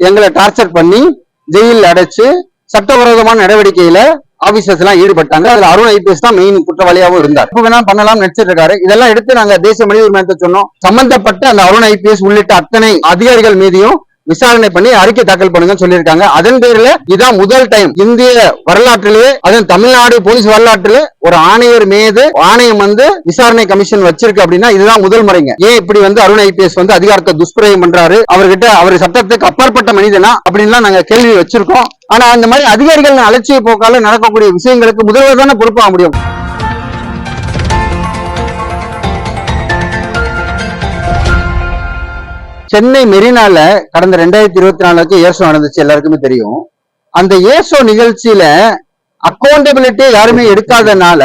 எங்களை டார்ச்சர் பண்ணி ஜெயிலில் அடைச்சு சட்டவிரோதமான நடவடிக்கையில ஆபீசர்ஸ் எல்லாம் ஈடுபட்டாங்க. அதுல அருண் ஐபிஎஸ் தான் மெயின் குற்றவாளியாகவும் இருந்தார். இப்ப வேணா பண்ணலாம் நடிச்சிட்டு இருக்காரு இதெல்லாம் எடுத்து நாங்க தேசிய மனித உரிமையத்தை சொன்னோம். சம்பந்தப்பட்ட அந்த அருண் ஐபிஎஸ் உள்ளிட்ட அத்தனை அதிகாரிகள் மீதியும் விசாரணை பண்ணி அறிக்கை தாக்கல் பண்ணுங்கன்னு சொல்லியிருக்காங்க. அதன் பேர்ல இதான் முதல் டைம் இந்திய வரலாற்றிலேயே அதுவும் தமிழ்நாடு போலீஸ் வரலாற்றில் ஒரு ஆணையர் மீது ஆணையம் வந்து விசாரணை கமிஷன் வச்சிருக்கு அப்படின்னா இதுதான் முதல் முறைங்க. ஏன் இப்படி வந்து அருண் ஐபிஎஸ் வந்து அதிகாரத்தை துஷ்பிரயோகம் பண்றாரு? அவர்கிட்ட அவர் சட்டத்துக்கு அப்பாற்பட்ட மனிதனா? அப்படின்லாம் நாங்க கேள்வி வச்சிருக்கோம். ஆனா அந்த மாதிரி அதிகாரிகள் அலட்சிய போக்கால நடக்கக்கூடிய விஷயங்களுக்கு முதல்வர் தானே பொறுப்பாக முடியும். சென்னை மெரினால கடந்த ரெண்டாயிரத்தி இருபத்தி நாலுக்கு ஏசோ நடந்துச்சு எல்லாருக்குமே தெரியும். அந்த ஏசோ நிகழ்ச்சியில அக்கௌண்டபிலிட்டியை யாருமே எடுக்காதனால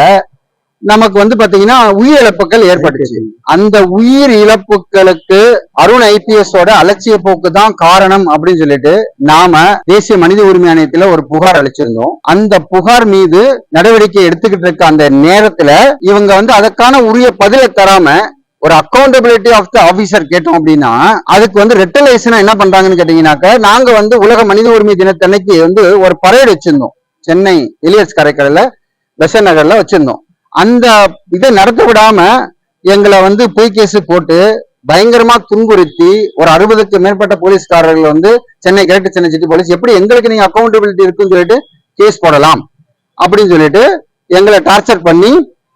நமக்கு வந்து பாத்தீங்கன்னா உயிரிழப்புகள் ஏற்பட்டுச்சு. அந்த உயிர் இழப்புகளுக்கு அருண் ஐபிஎஸ் ஓட அலட்சிய போக்கு தான் காரணம் அப்படின்னு சொல்லிட்டு நாம தேசிய மனித உரிமை ஆணையத்துல ஒரு புகார் அளிச்சிருந்தோம். அந்த புகார் மீது நடவடிக்கை எடுத்துக்கிட்டு இருக்க அந்த நேரத்துல இவங்க வந்து அதற்கான உரிய பதிலை தராம ஒரு அக்கௌண்டபிலிட்டி ஆஃப் த ஆபீசர் கேட்டோம் அப்படின்னா அதுக்கு வந்து ரெட்டலைசனா என்ன பண்றாங்கன்னு கேட்டீங்கன்னாக்க நாங்க வந்து உலக மனித உரிமை தினத்தன்னைக்கு வந்து ஒரு பரேடு வச்சிருந்தோம். சென்னை எலியர்ஸ் கரைக்கடல பெசன் நகர்ல வச்சிருந்தோம். அந்த இதை நடத்த விடாம எங்களை வந்து பொய் கேஸ் போட்டு பயங்கரமா துன்புறுத்தி ஒரு அறுபதுக்கு மேற்பட்ட போலீஸ்காரர்கள் வந்து சென்னை கிழக்கு சென்னை சிட்டி போலீஸ் எப்படி எங்களுக்கு நீங்க அக்கௌண்டபிலிட்டி இருக்குன்னு சொல்லிட்டு கேஸ் போடலாம். அப்படின்னு சொல்லிட்டு எங்களை டார்ச்சர் பண்ணி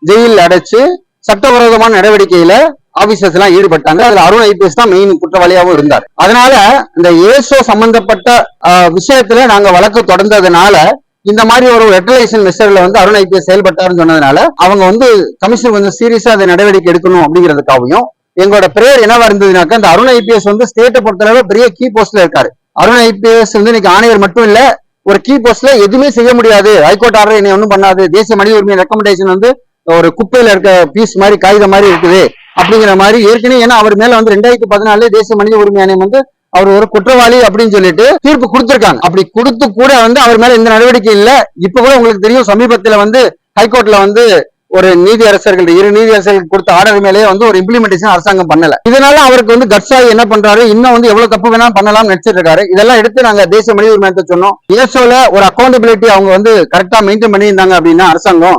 ஜெயிலில் அடைச்சு சட்டவிரோதமான நடவடிக்கையில ஆபீசர்ஸ் எல்லாம் ஈடுபட்டாங்க. அதுல அருண் ஐபிஎஸ் தான் மெயின் குற்றவாளியாகவும் இருந்தார். அதனால இந்த ஏசோ சம்பந்தப்பட்ட விஷயத்துல நாங்க வழக்கு தொடர்ந்ததுனால இந்த மாதிரி ஒரு ரெட்டலைசன் மெஷர்ல வந்து அருண் ஐபிஎஸ் செயல்பட்டாருன்னு சொன்னதுனால அவங்க வந்து கமிஷன் கொஞ்சம் சீரியஸா அதை நடவடிக்கை எடுக்கணும் அப்படிங்கிறதுக்காகவும் எங்களோட பிரேயர் என்னவா இருந்ததுனாக்கா இந்த அருண் ஐபிஎஸ் வந்து ஸ்டேட்டை பொறுத்தளவு பெரிய கீ போஸ்ட்ல இருக்காரு. அருண் ஐபிஎஸ் வந்து இன்னைக்கு ஆணையர் மட்டும் இல்ல ஒரு கீ போஸ்ட்ல எதுவுமே செய்ய முடியாது. ஹைகோர்ட் ஆர்டர் என்னை ஒன்றும் பண்ணாது. தேசிய மனித உரிமை ரெக்கமெண்டேஷன் வந்து ஒரு குப்பையில இருக்க பீஸ் மாதிரி காகிதம் மாதிரி இருக்குது அப்படிங்கிற மாதிரி ஏற்கனவே ஏன்னா அவர் மேல வந்து ரெண்டாயிரத்தி பதினாலு தேசிய மனித உரிமை ஆணையம் வந்து அவர் ஒரு குற்றவாளி அப்படின்னு சொல்லிட்டு தீர்ப்பு கொடுத்திருக்காங்க. அப்படி கொடுத்து கூட வந்து அவர் மேல எந்த நடவடிக்கை இல்ல. இப்ப கூட உங்களுக்கு தெரியும் சமீபத்துல வந்து ஹைகோர்ட்ல வந்து ஒரு நீதி அரசர்கள் இரு நீதி அரசர்கள் கொடுத்த ஆர்டர் மேலேயே வந்து ஒரு இம்ப்ளிமெண்டேஷன் அரசாங்கம் பண்ணல. இதனால அவருக்கு வந்து கட்சாயி என்ன பண்றாரு? இன்னும் வந்து எவ்வளவு தப்பு வேணாலும் பண்ணலாம் நினைச்சிட்டு இருக்காரு. இதெல்லாம் எடுத்து நாங்க தேசிய மனித உரிமையத்தை சொன்னோம். ஏசோல ஒரு அக்கௌண்டபிலிட்டி அவங்க வந்து கரெக்டா மெயின்டைன் பண்ணியிருந்தாங்க அப்படின்னா அரசாங்கம்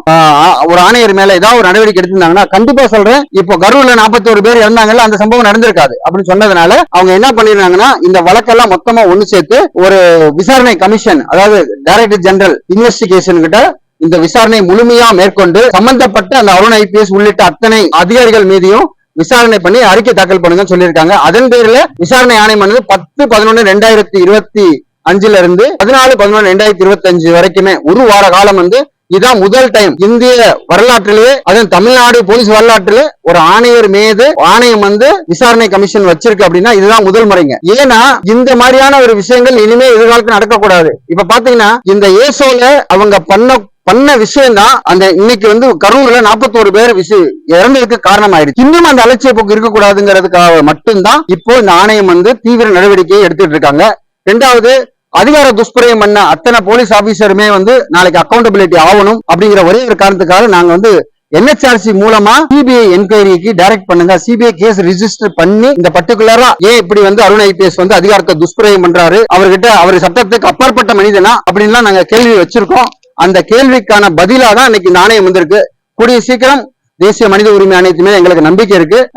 ஒரு ஆணையர் மேல ஏதாவது ஒரு நடவடிக்கை எடுத்திருந்தாங்கன்னா கண்டிப்பா சொல்றேன். இப்போ கரூர்ல 41 பேர் இறந்தாங்கல்ல அந்த சம்பவம் நடந்திருக்காது அப்படின்னு சொன்னதுனால அவங்க என்ன பண்ணிருந்தாங்கன்னா இந்த வழக்கெல்லாம் மொத்தமா ஒண்ணு சேர்த்து ஒரு விசாரணை கமிஷன் அதாவது டைரக்டர் ஜெனரல் இன்வெஸ்டிகேஷன் கிட்ட இந்த விசாரணை முழுமையா மேற்கொண்டு சம்பந்தப்பட்ட அந்த அருண் ஐபிஎஸ் உள்ளிட்ட அத்தனை அதிகாரிகள் மீதியும் விசாரணை பண்ணி அறிக்கை தாக்கல் பண்ணுங்கன்னு சொல்லியிருக்காங்க. அதன் பேர்ல விசாரணை ஆணையமானது பத்து பதினொன்னு ரெண்டாயிரத்தி இருபத்தி அஞ்சுல இருந்து பதினாலு பதினொன்று ரெண்டாயிரத்தி இருபத்தி அஞ்சு வரைக்குமே ஒரு வார காலம் வந்து இதான் முதல் டைம் இந்திய வரலாற்றிலேயே அதுவும் தமிழ்நாடு போலீஸ் வரலாற்றிலே ஒரு ஆணையர் மீது ஆணையம் வந்து விசாரணை கமிஷன் வச்சிருக்கு அப்படின்னா இதுதான் முதல் முறைங்க. ஏன்னா இந்த மாதிரியான ஒரு விஷயங்கள் இனிமே எதிர்காலத்தில் நடக்கக்கூடாது. இப்ப பாத்தீங்கன்னா இந்த ஏசோல அவங்க பண்ண பண்ண விஷயம் தான் அந்த இன்னைக்கு வந்து கரூர்ல 41 பேர் விஷயம் இறந்ததுக்கு காரணம் ஆயிடுச்சு இன்னும் அந்த அலட்சிய போக்கு இருக்கக்கூடாதுங்கிறதுக்காக மட்டும்தான் இப்போ இந்த ஆணையம் வந்து தீவிர நடவடிக்கையை எடுத்துட்டு இருக்காங்க. ரெண்டாவது அதிகார துஷ்பிரயம் பண்ண அத்தனை போலீஸ் ஆபீசருமே வந்து நாளைக்கு அக்கௌண்டபிலிட்டி ஆகணும் அப்படிங்கிற ஒரே ஒரு காரணத்துக்காக நாங்க வந்து என்ஹெச்ஆர்சி மூலமா சிபிஐ என்கொயரிக்கு டைரக்ட் பண்ணுங்க. சிபிஐ கேஸ் ரிஜிஸ்டர் பண்ணி இந்த பர்டிகுலரா ஏன் இப்படி வந்து அருண் ஐபிஎஸ் வந்து அதிகாரத்தை துஷ்பிரயோகம் பண்றாரு? அவர்கிட்ட அவர் சட்டத்துக்கு அப்பாற்பட்ட மனிதனா? அப்படின்லாம் நாங்க கேள்வி வச்சிருக்கோம். அந்த கேள்விக்கான பதிலா தான் இன்னைக்கு இந்த ஆணையம் வந்திருக்கு. கூடிய சீக்கிரம் தேசிய மனித உரிமை ஆணையத்து மேல எங்களுக்கு நம்பிக்கை இருக்கு.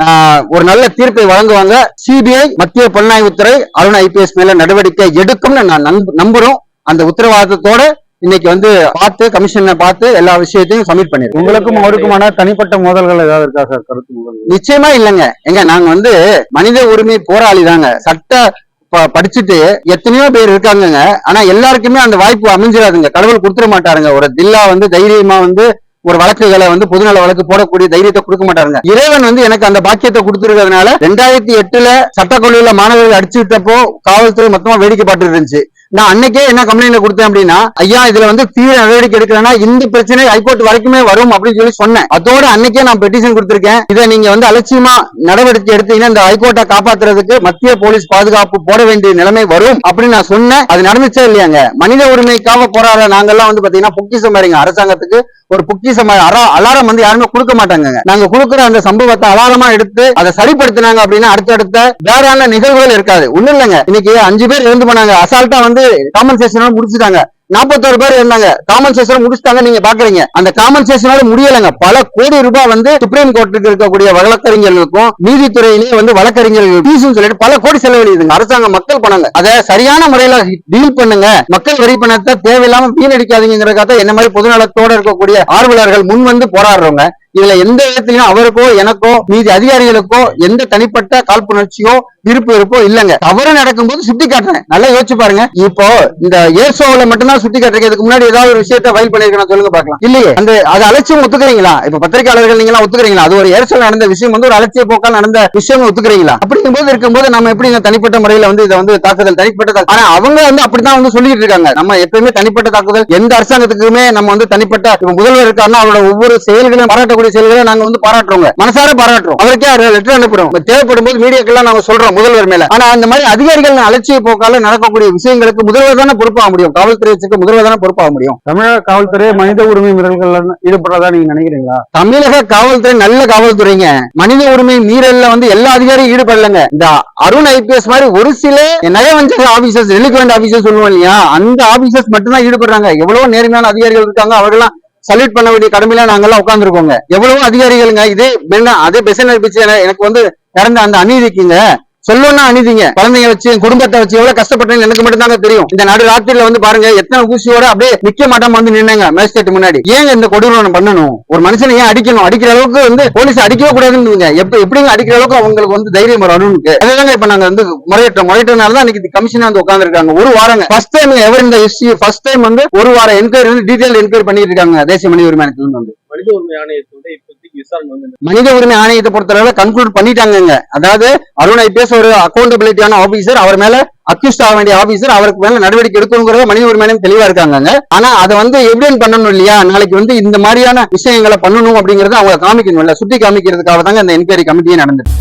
ஒரு நல்ல தீர்ப்பை வழங்குவாங்க. சிபிஐ மத்திய புலனாய்வுத்துறை அருண் ஐபிஎஸ் மேல நடவடிக்கை எடுக்கும்னு நான் நம்ப- நம்புறோம். அந்த உத்தரவாதத்தோட இன்னைக்கு வந்து பார்த்து கமிஷனை பார்த்து எல்லா விஷயத்தையும் சப்மிட் பண்ணிருக்கோம். உங்களுக்கும் அவருக்குமான தனிப்பட்ட மோதல்கள் ஏதாவது இருக்கா சார்? கருத்து நிச்சயமா இல்லைங்க. எங்க நாங்க வந்து மனித உரிமை போராளி தாங்க. சட்ட படிச்சுட்டு எத்தனையோ பேர் இருக்காங்கங்க. ஆனா எல்லாருக்குமே அந்த வாய்ப்பு அமைஞ்சிடாதுங்க கடவுள் கொடுத்துட மாட்டாருங்க. ஒரு தில்லா வந்து தைரியமா வந்து ஒரு வழக்குகளை வந்து பொதுநல வழக்கு போடக்கூடிய தைரியத்தை கொடுக்க மாட்டாருங்க. இறைவன் வந்து எனக்கு அந்த பாக்கியத்தை கொடுத்துருக்கிறதுனால ரெண்டாயிரத்தி எட்டுல சட்டக்கல்லூரியில மாணவர்கள் அடிச்சு விட்டப்போ காவல்துறை மொத்தமா வேடிக்கை பார்த்துட்டு இருந்துச்சு. நான் அன்னைக்கே என்ன கம்ப்ளைண்ட்ல கொடுத்தேன் அப்படின்னா ஐயா இதுல வந்து தீவிர நடவடிக்கை எடுக்கலன்னா இந்த பிரச்சனை ஹைகோர்ட் வரைக்குமே வரும் அப்படின்னு சொல்லி சொன்னேன். அதோட அன்னைக்கே நான் பெட்டிஷன் கொடுத்திருக்கேன். இதை நீங்க வந்து அலட்சியமா நடவடிக்கை எடுத்தீங்கன்னா இந்த ஹைகோர்ட்டை காப்பாத்துறதுக்கு மத்திய போலீஸ் பாதுகாப்பு போட வேண்டிய நிலைமை வரும் அப்படின்னு நான் சொன்னேன். அது நடந்துச்சே இல்லையாங்க? மனித உரிமைக்காக போராட நாங்கெல்லாம் வந்து பாத்தீங்கன்னா பொக்கிஷம் பாருங்க. அரசாங்கத்துக்கு ஒரு பொக்கிஷம் அலாரம் வந்து யாருமே கொடுக்க மாட்டாங்க நாங்க கொடுக்குற அந்த சம்பவத்தை அலாரமா எடுத்து அதை சரிப்படுத்தினாங்க அப்படின்னா அடுத்தடுத்த வேறான நிகழ்வுகள் இருக்காது. ஒண்ணு இல்லைங்க. இன்னைக்கு அஞ்சு பேர் இருந்து போனாங்க. அசால்ட்டா வந்து காம்பன்சேஷனோட முடிச்சுட்டாங்க. நாற்பத்தோரு பேர் இருந்தாங்க. காம்பன்சேஷன் முடிச்சுட்டாங்க நீங்க பாக்குறீங்க அந்த காம்பன்சேஷனோட முடியலைங்க. பல கோடி ரூபாய் வந்து சுப்ரீம் கோர்ட்டுக்கு இருக்கக்கூடிய வழக்கறிஞர்களுக்கும் நீதித்துறையிலேயே வந்து வழக்கறிஞர்கள் ஃபீஸ்னு சொல்லிட்டு பல கோடி செலவழியுதுங்க. அரசாங்கம் மக்கள் பணங்க. அதை சரியான முறையில டீல் பண்ணுங்க. மக்கள் வரி பணத்தை தேவையில்லாம வீணடிக்காதீங்கிறதுக்காக என்ன மாதிரி பொதுநலத்தோட இருக்கக்கூடிய ஆர்வலர்கள் முன் வந்து போராடுறவங்க. இதுல எந்த விதத்திலையும் அவருக்கோ எனக்கோ மீதி அதிகாரிகளுக்கோ எந்த தனிப்பட்ட காழ்ப்புணர்ச்சியோ விருப்பு இருப்போ இல்லங்க. தவறு நடக்கும்போது சுட்டி காட்டுறேன் நல்லா யோசிச்சு பாருங்க. இப்போ இந்த ஏசோவில் மட்டும்தான் சுட்டி காட்டுறேன் இதுக்கு முன்னாடி ஏதாவது ஒரு விஷயத்த ஃபைல் பண்ணிருக்கேன் சொல்லுங்க பாக்கலாம் இல்லையே? அந்த அது அலட்சியம் ஒத்துக்கிறீங்களா? இப்ப பத்திரிகையாளர்கள் நீங்க ஒத்துக்கிறீங்களா? அது ஒரு ஏர்சல் நடந்த விஷயம் வந்து ஒரு அலட்சிய போக்கால் நடந்த விஷயம் ஒத்துக்கிறீங்களா? அப்படிங்கும்போது இருக்கும்போது நம்ம எப்படி தனிப்பட்ட முறையில வந்து இதை வந்து தாக்குதல் தனிப்பட்ட ஆனா அவங்க வந்து அப்படித்தான் வந்து சொல்லிட்டு இருக்காங்க. நம்ம எப்பயுமே தனிப்பட்ட தாக்குதல் எந்த அரசாங்கத்துக்குமே நம்ம வந்து தனிப்பட்ட இப்ப முதல்வர் இருக்காருன்னா அவரோட ஒவ்வொரு செயல்களையும் பாராட்டக்கூடிய செயல்களை நாங்க வந்து பாராட்டுறோங்க. மனசார பாராட்டுறோம். அவருக்கே லெட்டர் அனுப்புறோம். தேவைப்படும் போது மீடியாக்கெல்லாம் நாங்க சொல்றோம் முதல்வர் மேல. ஆனா அந்த மாதிரி அதிகாரிகள் அலட்சிய போக்கால நடக்கக்கூடிய விஷயங்களுக்கு முதல்வர் தானே பொறுப்பாக முடியும். காவல்துறை வச்சுக்க முதல்வர் தானே பொறுப்பாக முடியும். தமிழக காவல்துறை மனித உரிமை மீறல்கள் ஈடுபடுறதா நீங்க நினைக்கிறீங்களா? தமிழக காவல்துறை நல்ல காவல்துறைங்க. மனித உரிமை மீறல்ல வந்து எல்லா அதிகாரியும் ஈடுபடலங்க. இந்த அருண் ஐபிஎஸ் மாதிரி ஒரு சில நயவஞ்சக ஆபீசர்ஸ் டெலிகவெண்ட் ஆபீசர்ஸ் சொல்லுவோம் இல்லையா? அந்த ஆபீசர்ஸ் மட்டும்தான் ஈடுபடுறாங்க. எவ்வளவு நேர்மையான அதிகாரிகள் இருக்காங்க. அவர்கள்லாம் சல்யூட் பண்ண வேண்டிய கடமையில நாங்கெல்லாம் உட்கார்ந்துருக்கோங்க. எவ்வளவு அதிகாரிகளுங்க. இதே அதே பெசன் எனக்கு வந்து நடந்த அந்த அநீதிக்குங்க. சொல்லணும்னா அநீதிங்க. குழந்தைங்க வச்சு குடும்பத்தை வச்சு எவ்வளவு கஷ்டப்பட்டேன்னு எனக்கு மட்டும் தாங்க தெரியும். இந்த நடு ராத்திரில வந்து பாருங்க எத்தனை ஊசியோட அப்படியே நிக்க மாட்டாம வந்து நின்னாங்க மேஜிஸ்ட்ரேட் முன்னாடி. ஏங்க இந்த கொடூரம் பண்ணணும்? ஒரு மனுஷனை ஏன் அடிக்கணும்? அடிக்கிற அளவுக்கு வந்து போலீஸ் அடிக்கவே கூடாதுன்னு எப்ப எப்படிங்க அடிக்கிற அளவுக்கு அவங்களுக்கு வந்து தைரியம் வரும் அருணுக்கு? இப்ப நாங்க வந்து முறையிட்டோம் முறையிட்டனால தான் இன்னைக்கு கமிஷன் வந்து உட்காந்துருக்காங்க ஒரு வாரங்க. ஃபர்ஸ்ட் டைம் எவர் இந்த ஹிஸ்டரி ஃபர்ஸ்ட் டைம் வந்து ஒரு வாரம் என்கொயரி வந்து டீடைல் என்கொயரி பண்ணிட்டு இருக்காங்க தேசிய மனித உரிமை இருந்து வந்து. மனித உரிமை ஆணையத்தோட இப்ப மனித உரிமை ஆணையத்தை பொறுத்தளவுல கன்க்ளூட் பண்ணிட்டாங்க அதாவது அருண் ஐபிஎஸ் ஒரு அக்கௌண்டபிலிட்டியான ஆபீசர் அவர் மேல அக்யூஸ்ட் ஆக வேண்டிய ஆபீசர் அவருக்கு மேல நடவடிக்கை எடுக்கணுங்கிறத மனித உரிமை தெளிவா இருக்காங்க ஆனா அதை வந்து எவிடென்ட் பண்ணணும் இல்லையா? நாளைக்கு வந்து இந்த மாதிரியான விஷயங்களை பண்ணணும் அப்படிங்கறத அவங்க காமிக்கணும் இல்ல சுட்டி காமிக்கிறதுக்காக தாங்க இந்த என்கொயரி கமிட்டியே நடந்தது